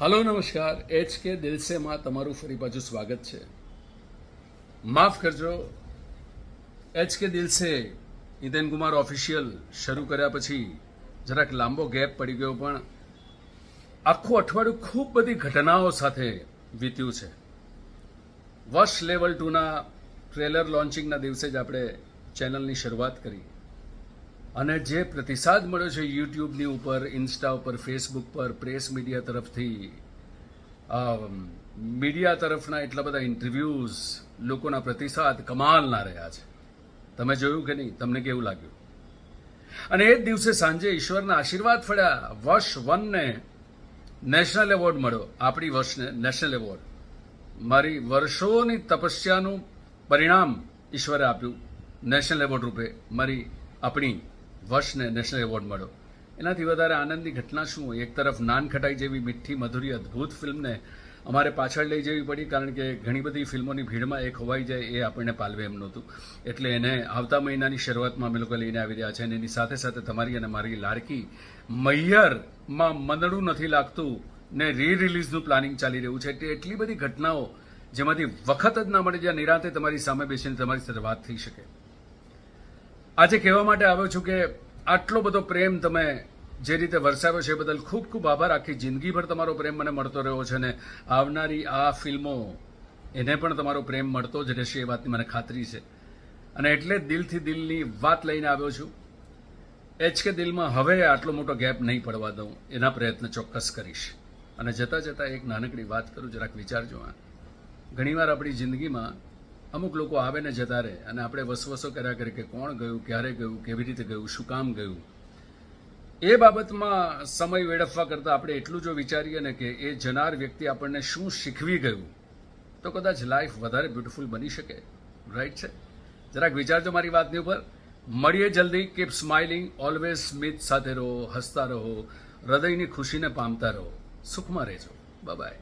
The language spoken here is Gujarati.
હલો, નમસ્કાર. એચ કે દિલસેમાં તમારું ફરી પાછું સ્વાગત છે. માફ કરજો H K દિલસે Hiten Kumar official શરૂ કર્યા પછી જરાક લાંબો ગેપ પડી ગયો, પણ આખું અઠવાડિયું ખૂબ બધી ઘટનાઓ સાથે વીત્યું છે. વર્ષ લેવલ ટુના ટ્રેલર લોન્ચિંગના દિવસે જ આપણે ચેનલની શરૂઆત કરી. અને જે પ્રતિસાદ મળ્યો છે યુટ્યુબની ઉપર, ઇન્સ્ટા ઉપર, ફેસબુક પર, પ્રેસ મીડિયા તરફથી મીડિયા તરફના એટલા બધા ઇન્ટરવ્યૂઝ, લોકોના પ્રતિસાદ કમાલના રહ્યા છે. તમે જોયું કે નહીં? તમને કેવું લાગ્યું? અને એ જ દિવસે સાંજે ઈશ્વરના આશીર્વાદ ફળ્યા. વર્ષ વનને નેશનલ એવોર્ડ મળ્યો. આપણી વર્ષને નેશનલ એવોર્ડ. મારી વર્ષોની તપસ્યાનું પરિણામ ઈશ્વરે આપ્યું. નેશનલ એવોર્ડ રૂપે મારી આપણી વર્ષને નેશનલ એવોર્ડ મળ્યો. એનાથી વધારે આનંદની ઘટના શું? એક તરફ નાન ખટાઈ જેવી મીઠી, મધુરી, અદ્ભુત ફિલ્મને અમારે પાછળ લઈ જવી પડી, કારણ કે ઘણી બધી ફિલ્મોની ભીડમાં એ ખોવાઈ જાય એ આપણને પાલવે એમ નહોતું. એટલે એને આવતા મહિનાની શરૂઆતમાં અમે લોકો લઈને આવી રહ્યા છે અને એની સાથે સાથે તમારી અને મારી લાડકી મૈયરમાં મંદડું નથી લાગતું ને રી રિલીઝનું પ્લાનિંગ ચાલી રહ્યું છે. એટલે એટલી બધી ઘટનાઓ જેમાંથી વખત જ ના મળે, જ્યાં નિરાતે તમારી સામે બેસીને તમારી સાથે વાત થઈ શકે. આજે કહેવા માટે આવ્યો છું કે આટલો બધો પ્રેમ તમે જે રીતે વરસાવ્યો છે એ બદલ ખૂબ ખૂબ આભાર. આખી જિંદગીભર તમારો પ્રેમ મને મળતો રહ્યો છે અને આવનારી આ ફિલ્મો એને પણ તમારો પ્રેમ મળતો જ રહેશે એ વાતની મને ખાતરી છે. અને એટલે દિલથી દિલની વાત લઈને આવ્યો છું. એચ કે દિલમાં હવે આટલો મોટો ગેપ નહીં પડવા દઉં એના પ્રયત્ન ચોક્કસ કરીશ. અને જતાં જતાં એક નાનકડી વાત કરું, જરાક વિચારજો આ. ઘણીવાર આપણી જિંદગીમાં અમુક લોકો આવે ને જતા રહે અને આપણે વસવસો કર્યા કરીએ કે કોણ ગયું, ક્યારે ગયું, કેવી રીતે ગયું, શું કામ ગયું. એ બાબતમાં સમય વેડફવા કરતાં આપણે એટલું જો વિચારીએ ને કે એ જનાર વ્યક્તિ આપણને શું શીખવી ગયું, તો કદાચ લાઈફ વધારે બ્યુટિફુલ બની શકે. રાઈટ છે? જરાક વિચારજો મારી વાતની ઉપર. મળીએ જલ્દી. કીપ સ્માઇલિંગ ઓલવેઝ સ્મિત સાથે રહો, હસતા રહો, હૃદયની ખુશીને પામતા રહો. સુખમાં રહેજો. બાય